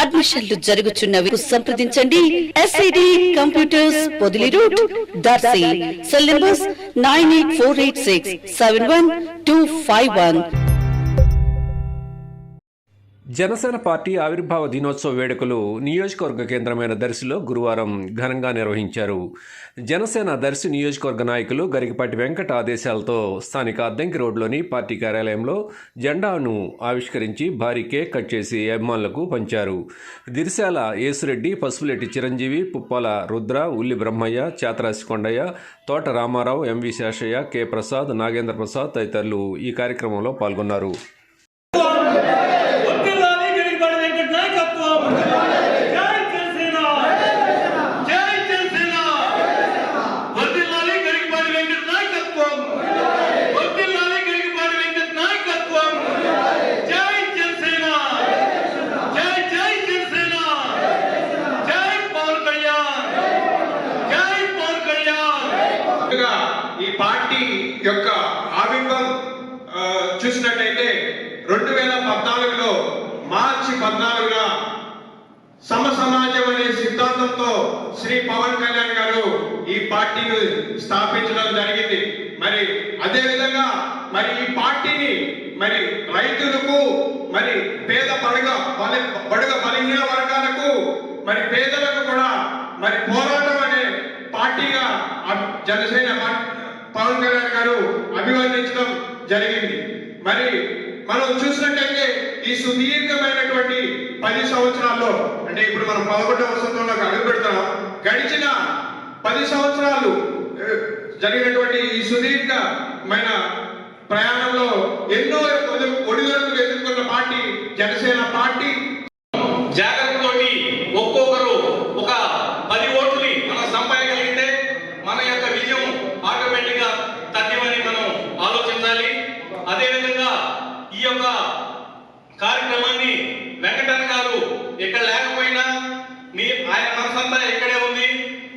అడ్మిషన్లు జరుగుచున్నవి సంప్రదించండి. SID computers Podili route Darsi. Cell numbers nine eight four eight six seven one two five one. Janasena party ఆవిర్భావ దినోత్సవ వేడుకలు నియోజకవర్గ కేంద్రమైన దర్శిలో గురువారం ఘనంగా నిర్వహించారు. జనసేన దర్శి నియోజకవర్గ నాయకులు గరికపాటి వెంకట ఆదేశాలతో స్థానిక అద్దంకి రోడ్లోని పార్టీ కార్యాలయంలో జెండాను ఆవిష్కరించి భారీ కేక్ కట్ చేసి అభిమానులకు పంచారు. దిరిశాల యేసురెడ్డి పసుపులెట్టి చిరంజీవి పుప్పాల రుద్ర ఉల్లి బ్రహ్మయ్య చాతరాశి కొండయ్య తోట రామారావు ఎంవి శేషయ్య కె ప్రసాద్ నాగేంద్ర ప్రసాద్ తదితరులు ఈ కార్యక్రమంలో పాల్గొన్నారు వర్ధిల్లాలి గిరిగిపాటి వెంకట నాయకత్వం జై జనసేన జై జనసేన వర్ధిల్లాలి గిరిగిపాటి వెంకట నాయకత్వం వర్ధిల్లాలి గిరిగిపాటి వెంకట నాయకత్వం జై జనసేన జై జై జనసేన జై పవన్ కళ్యాణ్ జై పవన్ కళ్యాణ్ ముందుగా ఈ పార్టీ యొక్క ఆవిర్భావం చూసినట్టయితే రెండు వేల పద్నాలుగులో మార్చి పద్నాలుగున సమ సమాజం అనే సిద్ధాంతంతో శ్రీ పవన్ కళ్యాణ్ గారు ఈ పార్టీని స్థాపించడం జరిగింది. మరి అదే విధంగా మరి ఈ పార్టీని మరి రైతులకు మరి పేద పడుగ బడుగ బలహీన వర్గాలకు మరి పేదలకు కూడా మరి పోరాటం అనే పార్టీగా జనసేన పవన్ కళ్యాణ్ గారు అభివర్ణించడం జరిగింది. మరి మనం చూసినట్టయితే ఈ సుదీర్ఘమైనటువంటి పది సంవత్సరాల్లో అంటే ఇప్పుడు మనం పదకొండవ వసంతంలోకి అడుగు పెడుతున్నాం గడిచిన పది సంవత్సరాలు జరిగినటువంటి ఈ సుదీర్ఘమైన ప్రయాణంలో ఎన్నో ఒడిదొడుకులు ఎదుర్కొన్న పార్టీ జనసేన పార్టీ ఇక్కడ లేకపోయినా మీ ఆయన మనసంతా ఇక్కడే ఉంది.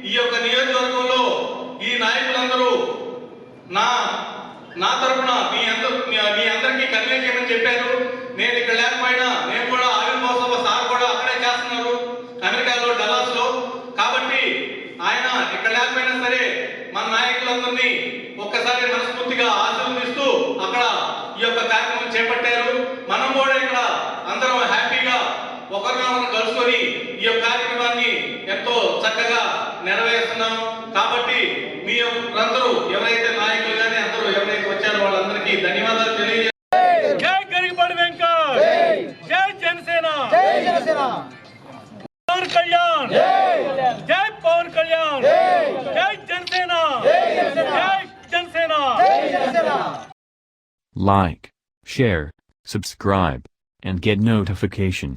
ఈ యొక్క నియోజకవర్గంలో ఈ నాయకులందరూ నా నా తరపున మీ అందరు మీ- అందరికీ కన్వే చేయమని చెప్పారు. నేను ఇక్కడ లేకపోయినా నేను కూడా ఆవిర్భావ సభ సార్ కూడా అక్కడే చేస్తున్నారు అమెరికాలో డలాస్లో కాబట్టి ఆయన ఇక్కడ లేకపోయినా సరే మన నాయకులందరినీ ఒక్కసారి మనస్ఫూర్తిగా ఆశీర్వదిస్తూ అక్కడ ఈ యొక్క కార్యక్రమం చేపట్టారు. మనం కూడా ఇక్కడ అందరం హ్యాపీగా ఒకరినొకరు కలుసుకొని ఈ యొక్క కార్యక్రమాన్ని ఎంతో చక్కగా నెరవేరుస్తున్నాం. కాబట్టి మీ అందరూ ఎవరైతే నాయకులు కానీ అందరూ ఎవరైతే వచ్చారో వాళ్ళందరికీ ధన్యవాదాలు తెలియజే జై గరికపాటి వెంకట్! జై! జనసేన! జై జనసేన! పవన్ కళ్యాణ్! జై! పవన్ కళ్యాణ్! జై జనసేన! జై Janasena! Like, share, subscribe, and get notification.